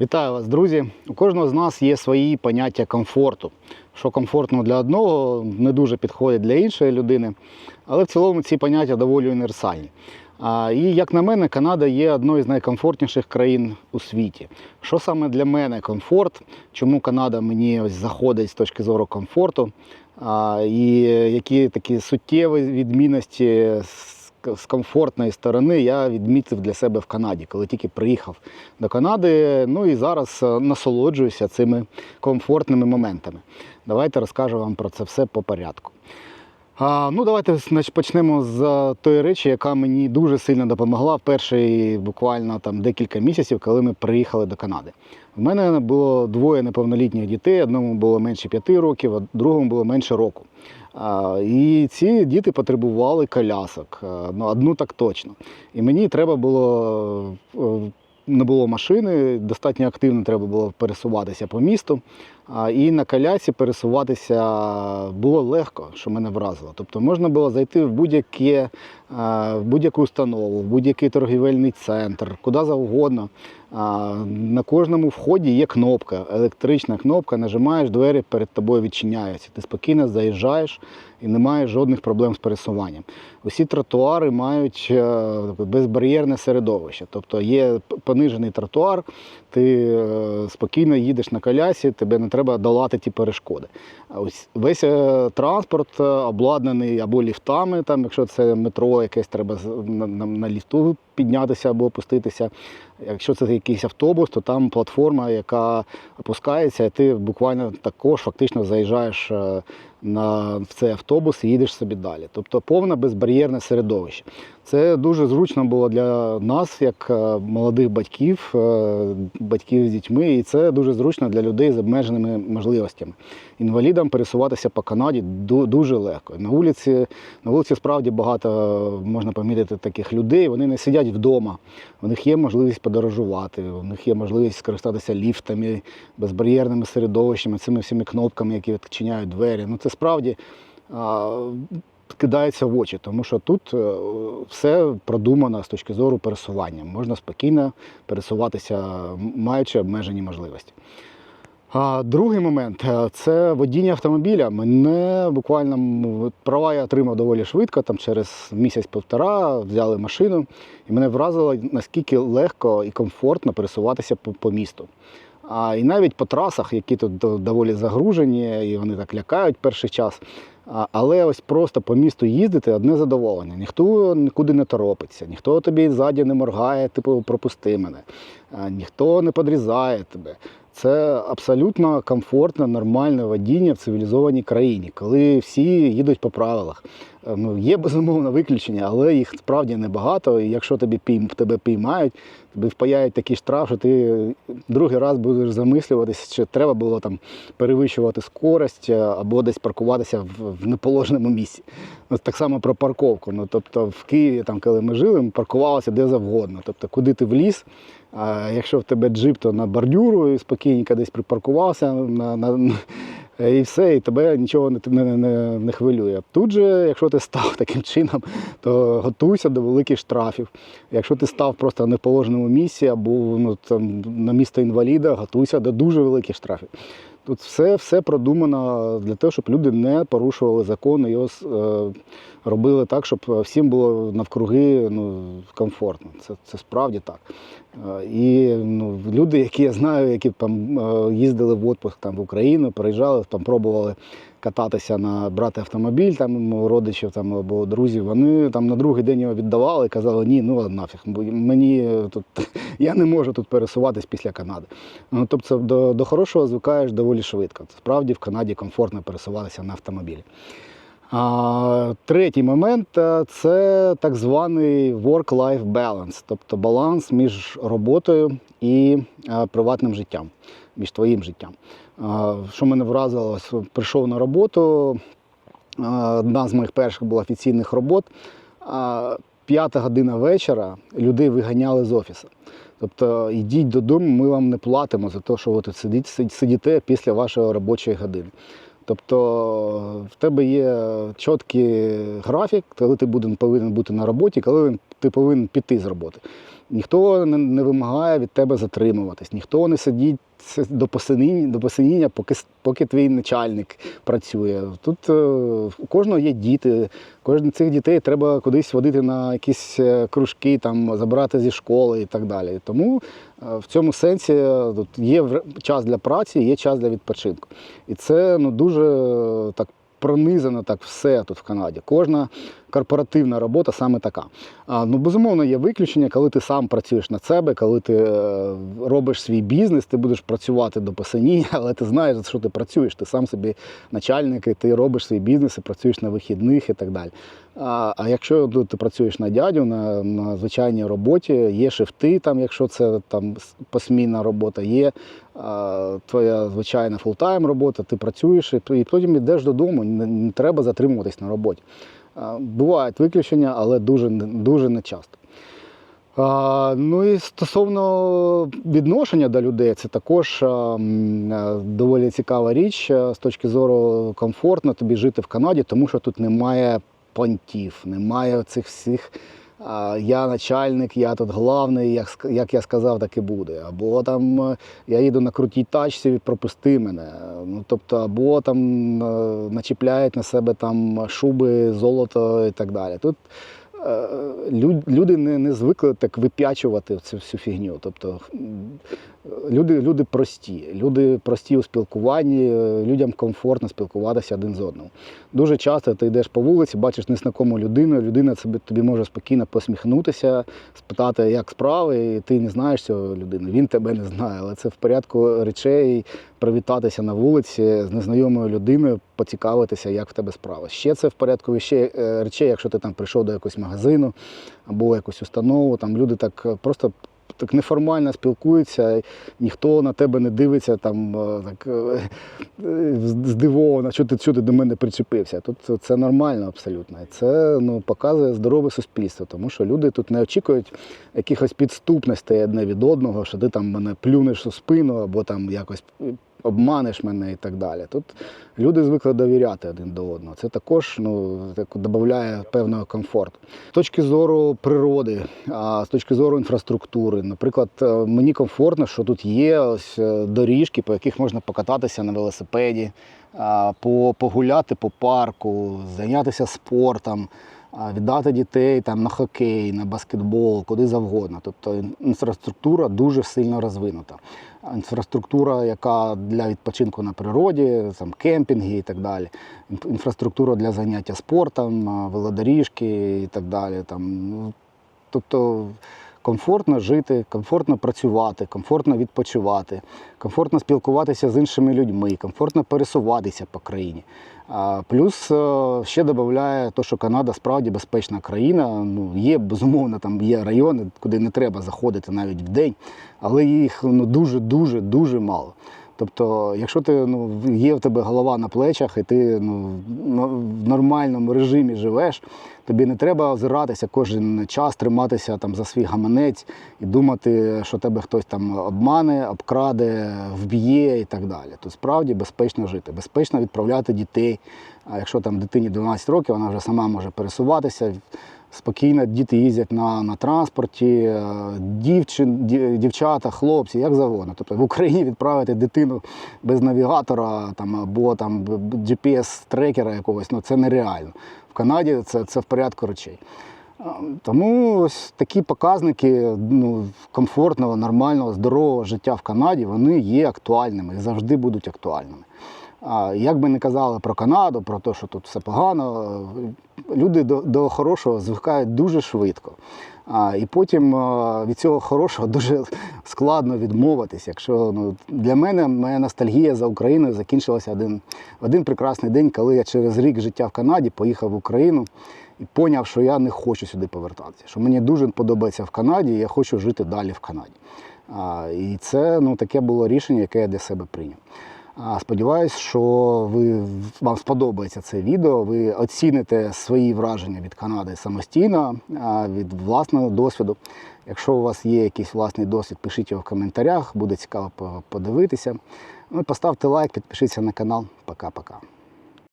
Вітаю вас, друзі! У кожного з нас є свої поняття комфорту. Що комфортно для одного, не дуже підходить для іншої людини. Але в цілому ці поняття доволі універсальні. І як на мене, Канада є одною з найкомфортніших країн у світі. Що саме для мене комфорт? Чому Канада мені ось заходить з точки зору комфорту? І які такі суттєві відмінності з з комфортної сторони я відмітив для себе в Канаді, коли тільки приїхав до Канади. Ну і зараз е, насолоджуюся цими комфортними моментами. Давайте розкажу вам про це все по порядку. А, ну, давайте почнемо з е, тої речі, яка мені дуже сильно допомогла в перші буквально там декілька місяців, коли ми приїхали до Канади. У мене було двоє неповнолітніх дітей, одному було менше п'яти років, а другому було менше року. А, І ці діти потребували колясок. Ну, одну так точно. І мені треба було. е, Не було машини, достатньо активно треба було пересуватися по місту. І на колясі пересуватися було легко, що мене вразило. Тобто можна було зайти в в будь-яку установу, в будь-який торгівельний центр, куди завгодно. На кожному вході є кнопка, електрична кнопка, нажимаєш, двері перед тобою відчиняються. Ти спокійно заїжджаєш і не маєш жодних проблем з пересуванням. Усі тротуари мають е, безбар'єрне середовище. Тобто є понижений тротуар, ти е, спокійно їдеш на колясі, тебе не треба долати ті перешкоди. Ось весь е, транспорт е, обладнаний або ліфтами, там, якщо це метро, якесь треба на, на, на ліфту піднятися або опуститися. Якщо це якийсь автобус, то там платформа, яка опускається, і ти буквально також фактично заїжджаєш е, на, в цей автобус і їдеш собі далі. Тобто повне безбар'єрне середовище. Це дуже зручно було для нас, як е, молодих батьків, е, батьків з дітьми, і це дуже зручно для людей з обмеженими можливостями. Інвалідам пересуватися по Канаді дуже легко. На вулиці, на вулиці справді багато можна помітити таких людей. Вони не сидять вдома. У них є можливість подорожувати, у них є можливість скористатися ліфтами, безбар'єрними середовищами, цими всіми кнопками, які відчиняють двері. Ну це справді. а, Кидається в очі, тому що тут е, все продумано з точки зору пересування. Можна спокійно пересуватися, маючи обмежені можливості. Другий момент е, це водіння автомобіля. Мене буквально права я отримав доволі швидко, там через місяць-півтора взяли машину, і мене вразило, наскільки легко і комфортно пересуватися по, по місту. А і навіть по трасах, які тут доволі загружені, і вони так лякають перший час. Але ось просто по місту їздити одне задоволення. Ніхто нікуди не торопиться, ніхто тобі ззаді не моргає, типу пропусти мене, ніхто не подрізає тебе. Це абсолютно комфортне, нормальне водіння в цивілізованій країні, коли всі їдуть по правилах. Е, Ну, є безумовно виключення, але їх справді небагато. І якщо тобі пійм, тебе піймають, тобі впаяють такий штраф, що ти другий раз будеш замислюватися, чи треба було там перевищувати скорость е, або десь паркуватися в, в неположеному місці. Ось так само про парковку. Ну, тобто в Києві, там, коли ми жили, ми паркувалися де завгодно. Тобто, куди ти вліз, а якщо в тебе джип, то на бордюру і спокійненько десь припаркувався на, на, і все, і тебе нічого не, не, не, не хвилює. Тут же, якщо ти став таким чином, то готуйся до великих штрафів. Якщо ти став просто в неположеному місці або ну, там, на місто інваліда, готуйся до дуже великих штрафів. Тут все, все продумано для того, щоб люди не порушували закон і його е, робили так, щоб всім було навкруги ну, комфортно. Це, це справді так. Е, І ну, люди, які я знаю, які там е, їздили в відпуск там, в Україну, приїжджали, там пробували кататися на брати автомобіль там родичів там, або друзів, вони там на другий день його віддавали казали, ні, ну нафіг, мені тут я не можу тут пересуватись після Канади. Ну, тобто до, до хорошого звикаєш доволі швидко. Справді в Канаді комфортно пересуватися на автомобілі. А, третій момент е, це так званий work-life balance, тобто баланс між роботою і е, приватним життям, між твоїм життям. Що мене вразило, прийшов на роботу. Одна з моїх перших була офіційних робот. П'ята година вечора людей виганяли з офісу. Тобто йдіть додому, ми вам не платимо за те, що ви тут сидите після вашої робочої години. Тобто в тебе є чіткий графік, коли ти повинен бути на роботі, коли ти повинен піти з роботи. Ніхто не, вимагає від тебе затримуватись, ніхто не сидить до посиніння, до посиніння поки, поки твій начальник працює. Тут е, у кожного є діти, кожен цих дітей треба кудись водити на якісь е, кружки, там, забирати зі школи і так далі. Тому е, в цьому сенсі тут є час для праці, є час для відпочинку. І це ну, дуже так пронизано так все тут в Канаді. Кожна корпоративна робота саме така. А, ну, безумовно, є виключення, коли ти сам працюєш над себе, коли ти е, робиш свій бізнес, ти будеш працювати до посиніння, але ти знаєш, за що ти працюєш. Ти сам собі начальник, і ти робиш свій бізнес і працюєш на вихідних і так далі. А, а якщо ну, ти працюєш на дядю, на, на звичайній роботі, є шифти, там, якщо це там посмінна робота, є а, твоя звичайна фултайм робота, ти працюєш і, і потім йдеш додому, не, не треба затримуватись на роботі. А, Бувають виключення, але дуже, дуже нечасто. А, ну і стосовно відношення до людей, це також а, доволі цікава річ з точки зору комфортно тобі жити в Канаді, тому що тут немає понтів, немає цих всіх. Я начальник, я тут главний, як, як я сказав, так і буде. Або там е, я їду на крутій тачці, пропусти мене. Ну, тобто, або там е, начіпляють на себе там шуби, золото і так далі. Тут люди не, не звикли так вип'ячувати цю всю фігню. Тобто люди, люди прості, люди прості у спілкуванні, людям комфортно спілкуватися один з одним. Дуже часто ти йдеш по вулиці, бачиш незнакому людину, людина тобі може спокійно посміхнутися, спитати, як справи, і ти не знаєш цього людини, він тебе не знає, але це в порядку речей привітатися на вулиці з незнайомою людиною, поцікавитися, як в тебе справа. Ще це в порядку е, речей, якщо ти там прийшов до якогось магазину або якусь установу, там люди так е, просто. Так неформально спілкуються, ніхто на тебе не дивиться там е, так здивовано, що ти сюди до мене причепився. Тут це- нормально абсолютно. Це ну, показує здорове суспільство, тому що люди тут не очікують якихось підступностей одне від одного, що ти там мене плюнеш у спину або там якось обманеш мене і так далі. Тут люди звикли довіряти один до одного. Це також ну, додає певного комфорту. З точки зору природи, а з точки зору інфраструктури, наприклад, е, мені комфортно, що тут є ось е, доріжки, по яких можна покататися на велосипеді, погуляти по парку, зайнятися спортом. Віддати дітей там на хокей, на баскетбол, куди завгодно. Тобто інфраструктура дуже сильно розвинута. Інфраструктура, яка для відпочинку на природі, там кемпінги і так далі. Інфраструктура для заняття спортом, велодоріжки і так далі. Там, ну, тобто комфортно жити, комфортно працювати, комфортно відпочивати, комфортно спілкуватися з іншими людьми, комфортно пересуватися по країні. Плюс е, ще додає те, що Канада справді безпечна країна. Ну, є, безумовно, там є райони, куди не треба заходити навіть в день, але їх ну, дуже-дуже дуже мало. Тобто, якщо ти ну, є в тебе голова на плечах, і ти ну, в нормальному режимі живеш, тобі не треба озиратися кожен час, триматися там за свій гаманець і думати, що тебе хтось там обмане, обкраде, вб'є і так далі. Тут справді безпечно жити, безпечно відправляти дітей. А якщо там дитині 12 років, вона вже сама може пересуватися. Спокійно діти їздять на, на транспорті, е, дівчин, дівчата, хлопці, як завгодно. Тобто в Україні відправити дитину без навігатора там, або там GPS-трекера якогось, ну це нереально. В Канаді це, це в порядку речей. Тому ось такі показники ну, комфортного, нормального, здорового життя в Канаді вони є актуальними і завжди будуть актуальними. А як би не казали про Канаду, про те, що тут все погано, люди до, до хорошого звикають дуже швидко. А, і потім від цього хорошого дуже складно відмовитись. Якщо ну, для мене моя ностальгія за Україною закінчилася один, один прекрасний день, коли я через рік життя в Канаді поїхав в Україну і поняв, що я не хочу сюди повертатися. Що мені дуже подобається в Канаді, і я хочу жити далі в Канаді. А, і це ну, таке було рішення, яке я для себе прийняв. Сподіваюсь, що ви, вам сподобається це відео. Ви оціните свої враження від Канади самостійно, від власного досвіду. Якщо у вас є якийсь власний досвід, пишіть його в коментарях, буде цікаво подивитися. Ну, поставте лайк, підпишіться на канал. Пока-пока.